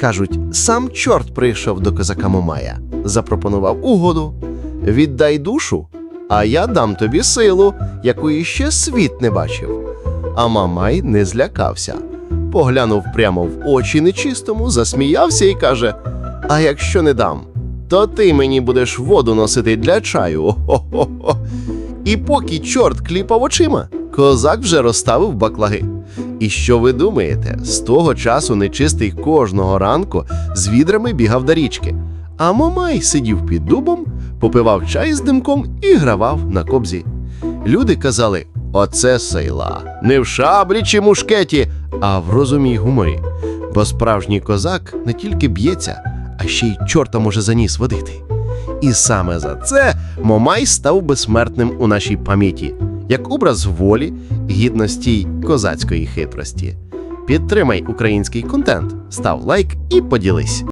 Кажуть, сам чорт прийшов до козака Мамая, запропонував угоду. Віддай душу, а я дам тобі силу, якої ще світ не бачив. А Мамай не злякався. Поглянув прямо в очі нечистому, засміявся і каже: А якщо не дам, то ти мені будеш воду носити для чаю. О-хо-хо-хо. І поки чорт кліпав очима, козак вже розставив баклаги. І що ви думаєте, з того часу нечистий кожного ранку з відрами бігав до річки, а Момай сидів під дубом, попивав чай з димком і гравав на кобзі. Люди казали: оце сейла, не в шаблі чи мушкеті, а в розумі й гуморі. Бо справжній козак не тільки б'ється, а ще й чорта може за ніс водити. І саме за це Момай став безсмертним у нашій пам'яті, як образ волі, гідності й козацької хитрості. Підтримай український контент, став лайк і поділись.